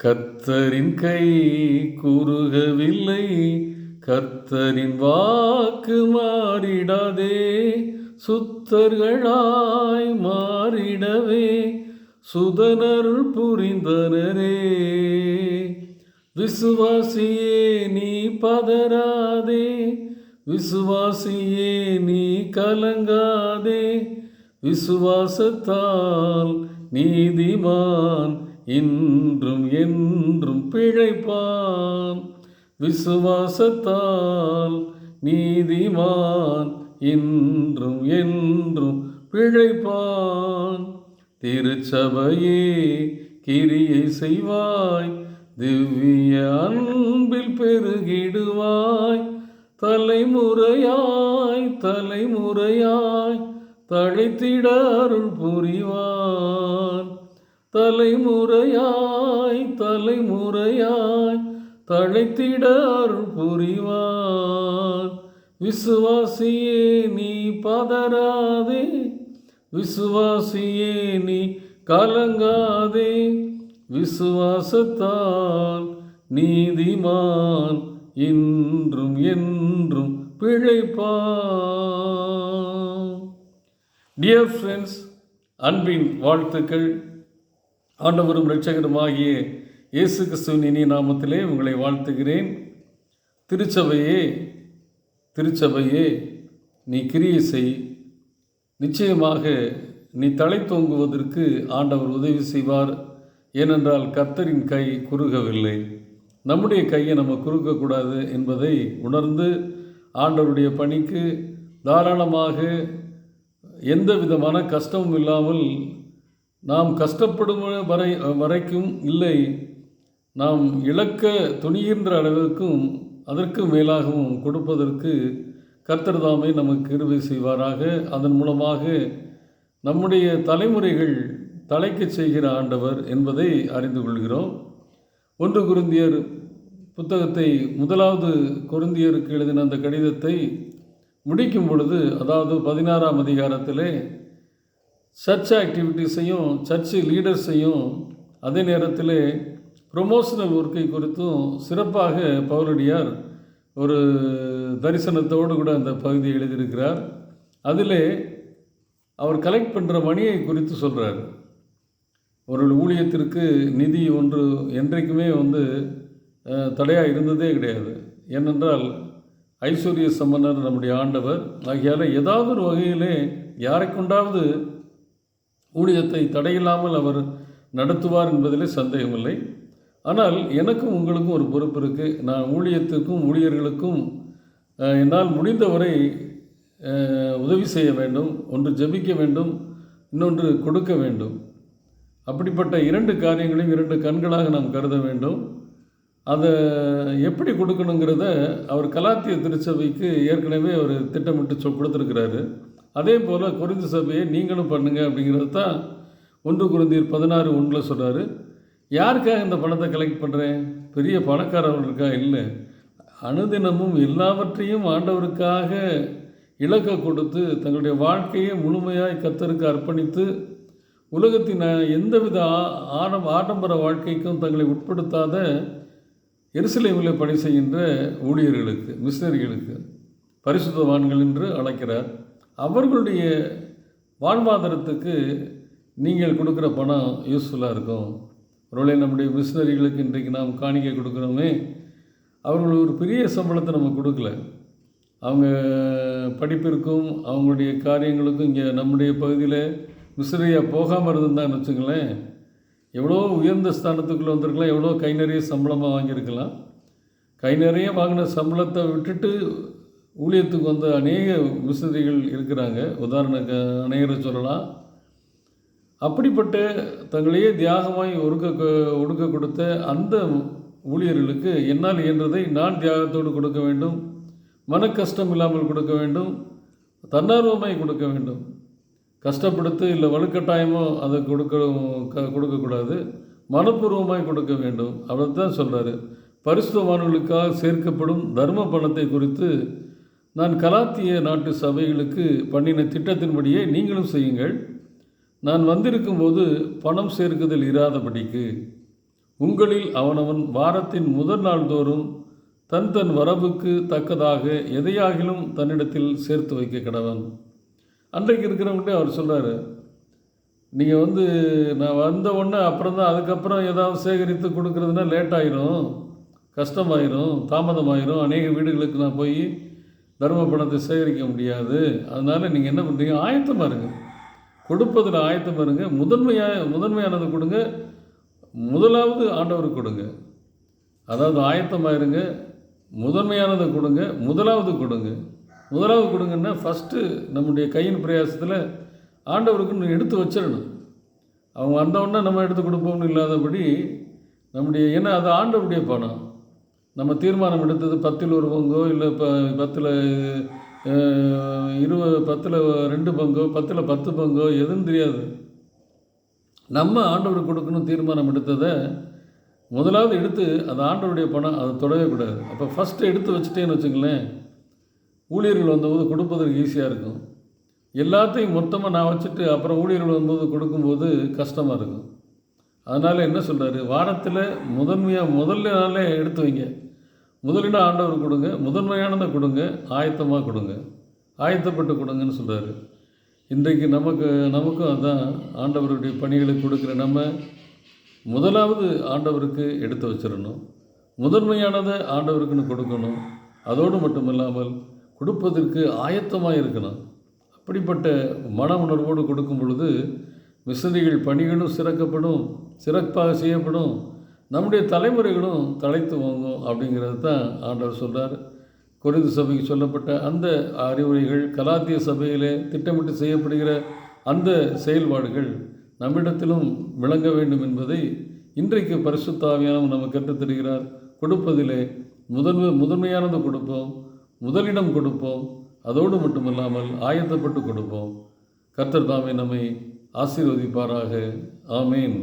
கர்த்தரின் கை குறுகவில்லை கர்த்தரின் வாக்கு மாறிடாதே சுத்தர்களாய் மாறிடவே சுதனருள் புரிந்தனரே. விசுவாசியே நீ பதறாதே விசுவாசியே நீ கலங்காதே விசுவாசத்தால் நீதிமான் இன்றும் என்றும் பிழைப்பான் விசுவாசத்தால் நீதிமான் இன்றும் என்றும் பிழைப்பான். திருச்சபையே கிரியை செய்வாய் திவ்ய அன்பில் பெருகிடுவாய் தலைமுறையாய் தலைமுறையாய் தழைத்திட அருள் புரிவான். தலைமுறையாய் தலைமுறையாய் தழைத்திட புரிவார். விசுவாசியே நீ பதறாதே விசுவாசியே நீ கலங்காதே விசுவாசத்தால் நீதிமான் இன்றும் என்றும் பிழைப்பான் டியர் ஃப்ரெண்ட்ஸ் அன்பின் வாழ்த்துக்கள். ஆண்டவரும் இரட்சகருமாகிய இயேசு கிறிஸ்துவின் இனிய நாமத்திலே உங்களை வாழ்த்துகிறேன். திருச்சபையே திருச்சபையே நீ கிரியை செய். நிச்சயமாக நீ தலை தோங்குவதற்கு ஆண்டவர் உதவி செய்வார். ஏனென்றால் கர்த்தரின் கை குறுகவில்லை. நம்முடைய கையை நம்ம குறுக்கக்கூடாது என்பதை உணர்ந்து ஆண்டவருடைய பணிக்கு தாராளமாக எந்த விதமான கஷ்டமும் இல்லாமல் நாம் கஷ்டப்படும் வரை வரைக்கும் இல்லை. நாம் இழக்க துணிகின்ற அளவிற்கும் அதற்கு மேலாகவும் கொடுப்பதற்கு கர்த்தர்தாமே நமக்கு கிருபை செய்வாராக. அதன் மூலமாக நம்முடைய தலைமுறைகள் தலைக்கச் செய்கிற ஆண்டவர் என்பதை அறிந்து கொள்கிறோம். ஒன்று குருந்தியர் புத்தகத்தை முதலாவது குருந்தியருக்கு எழுதின அந்த கடிதத்தை முடிக்கும் பொழுது அதாவது பதினாறாம் அதிகாரத்திலே சர்ச் ஆக்டிவிட்டீஸையும் சர்ச் லீடர்ஸையும் அதே நேரத்தில் ப்ரொமோஷனல் ஒர்க்கை குறித்தும் சிறப்பாக பவுலடியார் ஒரு தரிசனத்தோடு கூட அந்த பகுதியை எழுதியிருக்கிறார். அதில் அவர் கலெக்ட் பண்ணுற மணியை குறித்து சொல்கிறார் ஒரு ஊழியத்திற்கு நிதி ஒன்று என்றைக்குமே வந்து தடையாக இருந்ததே கிடையாது. ஏனென்றால் ஐஸ்வர்ய சம்பந்தர் நம்முடைய ஆண்டவர். ஆகியால் ஏதாவது ஒரு வகையிலே யாரை கொண்டாவது ஊழியத்தை தடையில்லாமல் அவர் நடத்துவார் என்பதிலே சந்தேகமில்லை. ஆனால் எனக்கும் உங்களுக்கும் ஒரு பொறுப்பு இருக்குது நான் ஊழியத்துக்கும் ஊழியர்களுக்கும் என்னால் முடிந்தவரை உதவி செய்ய வேண்டும் ஒன்று ஜபிக்க வேண்டும் இன்னொன்று கொடுக்க வேண்டும். அப்படிப்பட்ட இரண்டு காரியங்களையும் இரண்டு கண்களாக நாம் கருத வேண்டும். அதை எப்படி கொடுக்கணுங்கிறத அவர் கலாத்திய திருச்சபைக்கு ஏற்கனவே அவர் திட்டமிட்டு சொ கொடுத்துருக்கிறாரு. அதே போல் குறிந்த சபையை நீங்களும் பண்ணுங்கள் அப்படிங்கிறது தான் ஒன்று குருந்தீர் பதினாறு ஒன்றில் சொல்கிறாரு யாருக்காக இந்த பணத்தை கலெக்ட் பண்ணுறேன் பெரிய பணக்காரர்கள் இருக்கா? இல்லை. அனுதினமும் எல்லாவற்றையும் ஆண்டவருக்காக இலக்க கொடுத்து தங்களுடைய வாழ்க்கையை முழுமையாய் கத்தருக்கு அர்ப்பணித்து உலகத்தின் எந்தவித ஆடம் ஆடம்பர வாழ்க்கைக்கும் தங்களை உட்படுத்தாத எருசலேமில் பணி செய்கின்ற ஊழியர்களுக்கு மிஷினரிகளுக்கு பரிசுத்தவான்கள் என்று அழைக்கிறார். அவர்களுடைய வாழ்வாதாரத்துக்கு நீங்கள் கொடுக்குற பணம் யூஸ்ஃபுல்லாக இருக்கும். ஒருவேளை நம்முடைய மிஷினரிகளுக்கு இன்றைக்கு நாம் காணிக்கை கொடுக்குறோமே அவர்கள் ஒரு பெரிய சம்பளத்தை நம்ம கொடுக்கல. அவங்க படிப்பிற்கும் அவங்களுடைய காரியங்களுக்கும் இங்கே நம்முடைய பகுதியில் மிஸ்ரியாக போகாமல் இருந்திருந்தான்னு வச்சுங்களேன் எவ்வளோ உயர்ந்த ஸ்தானத்துக்குள்ளே வந்திருக்கலாம் எவ்வளோ கை நிறைய சம்பளமாக வாங்கியிருக்கலாம். கை நிறைய வாங்கின சம்பளத்தை விட்டுட்டு ஊழியத்துக்கு வந்த அநேக மிஷினரிகள் இருக்கிறாங்க. உதாரணக்கு அநேகரை சொல்லலாம். அப்படிப்பட்ட தங்களையே தியாகமாய் ஒடுக்க ஒடுக்க கொடுத்த அந்த ஊழியர்களுக்கு என்னால் இயன்றதை நான் தியாகத்தோடு கொடுக்க வேண்டும். மன கஷ்டம் இல்லாமல் கொடுக்க வேண்டும். தன்னார்வமாய் கொடுக்க வேண்டும். கஷ்டப்படுத்து இல்லை வலுக்கட்டாயமோ அதை கொடுக்க க கொடுக்கக்கூடாது. மனப்பூர்வமாய் கொடுக்க வேண்டும். அவர் தான் சொல்கிறாரு பரிசுத்தமானவர்களுக்காக சேர்க்கப்படும் தர்ம பணத்தை குறித்து நான் கலாத்திய நாட்டு சபைகளுக்கு பண்ணின திட்டத்தின்படியே நீங்களும் செய்யுங்கள். நான் வந்திருக்கும் போது பணம் சேர்க்குதல் இராதபடிக்கு. உங்களில் அவனவன் வாரத்தின் முதல் நாள் தோறும் தன் தன் வரவுக்கு தக்கதாக எதையாகிலும் தன்னிடத்தில் சேர்த்து வைக்க கடவன். அன்றைக்கு இருக்கிறவங்கள்ட்ட அவர் சொல்கிறாரு நீங்கள் வந்து நான் வந்த உடனே அப்புறம் தான் அதுக்கப்புறம் ஏதாவது சேகரித்து கொடுக்குறதுனா லேட் ஆயிரும் கஷ்டமாயிரும் தாமதமாயிரும். அநேக வீடுகளுக்கு நான் போய் தர்ம பணத்தை சேகரிக்க முடியாது. அதனால் நீங்கள் என்ன பண்ணுறீங்க ஆயத்தமாக இருங்க. கொடுப்பதில் ஆயத்தமாக இருங்க. முதன்மையாக முதன்மையானது கொடுங்க. முதலாவது ஆண்டவருக்கு கொடுங்க. அதாவது ஆயத்தமாக இருங்க. முதன்மையானதை கொடுங்க. முதலாவது கொடுங்க. முதலாவது கொடுங்கன்னா ஃபஸ்ட்டு நம்முடைய கையின் பிரயாசத்தில் ஆண்டவருக்கு எடுத்து வச்சிடணும். அவங்க வந்தவுடனே நம்ம எடுத்து கொடுப்போம்னு இல்லாதபடி நம்முடைய ஏன்னா அது ஆண்டவருடைய பணம். நம்ம தீர்மானம் எடுத்தது பத்தில் ஒரு பங்கோ இல்லை ப பத்தில் இருபது பத்தில் ரெண்டு பங்கோ பத்தில் பத்து பங்கோ எதுன்னு தெரியாது. நம்ம ஆண்டவருக்கு கொடுக்கணும் தீர்மானம் எடுத்ததை முதலாவது எடுத்து அது ஆண்டவருடைய பணம் அதை தொடவே கூடாது. அப்போ ஃபஸ்ட்டு எடுத்து வச்சுட்டேன்னு வச்சுங்களேன் ஊழியர்கள் வந்தபோது கொடுப்பதற்கு ஈஸியாக இருக்கும். எல்லாத்தையும் மொத்தமாக நான் வச்சுட்டு அப்புறம் ஊழியர்கள் வந்தபோது கொடுக்கும்போது கஷ்டமாக இருக்கும். அதனால் என்ன சொல்கிறாரு வாரத்தில் முதன்மையாக முதல்ல நாளே எடுத்து வைங்க. முதலிட ஆண்டவர் கொடுங்க முதன்மையானதை கொடுங்க ஆயத்தமாக கொடுங்க. ஆயத்தப்பட்டு கொடுங்கன்னு சொல்கிறாரு இன்றைக்கு நமக்கு நமக்கும் அதான் ஆண்டவருடைய பணிகளை கொடுக்குற நம்ம முதலாவது ஆண்டவருக்கு எடுத்து வச்சிடணும். முதன்மையானதை ஆண்டவருக்குன்னு கொடுக்கணும். அதோடு மட்டும் இல்லாமல் கொடுப்பதற்கு ஆயத்தமாக இருக்கணும். அப்படிப்பட்ட மன உணர்வோடு கொடுக்கும் பொழுது விசதிகள் பணிகளும் சிறக்கப்படும் சிறப்பாக செய்யப்படும். நம்முடைய தலைமுறைகளும் தலைத்து வாங்கும் அப்படிங்கிறது தான் ஆண்டவர் சொல்கிறார் குறைந்த சபைக்கு சொல்லப்பட்ட அந்த அறிவுரைகள் கலாத்திய சபையிலே திட்டமிட்டு செய்யப்படுகிற அந்த செயல்பாடுகள் நம்மிடத்திலும் விளங்க வேண்டும் என்பதை இன்றைக்கு பரிசுத்தாவியானவர் நம்ம கற்றுத்தருகிறார் கொடுப்பதிலே முதன்மை முதன்மையானது கொடுப்போம் முதலிடம் கொடுப்போம் அதோடு மட்டுமல்லாமல் ஆயத்தப்பட்டு கொடுப்போம். கர்த்தர் தாமே நம்மை ஆசீர்வதிப்பாராக. ஆமேன்.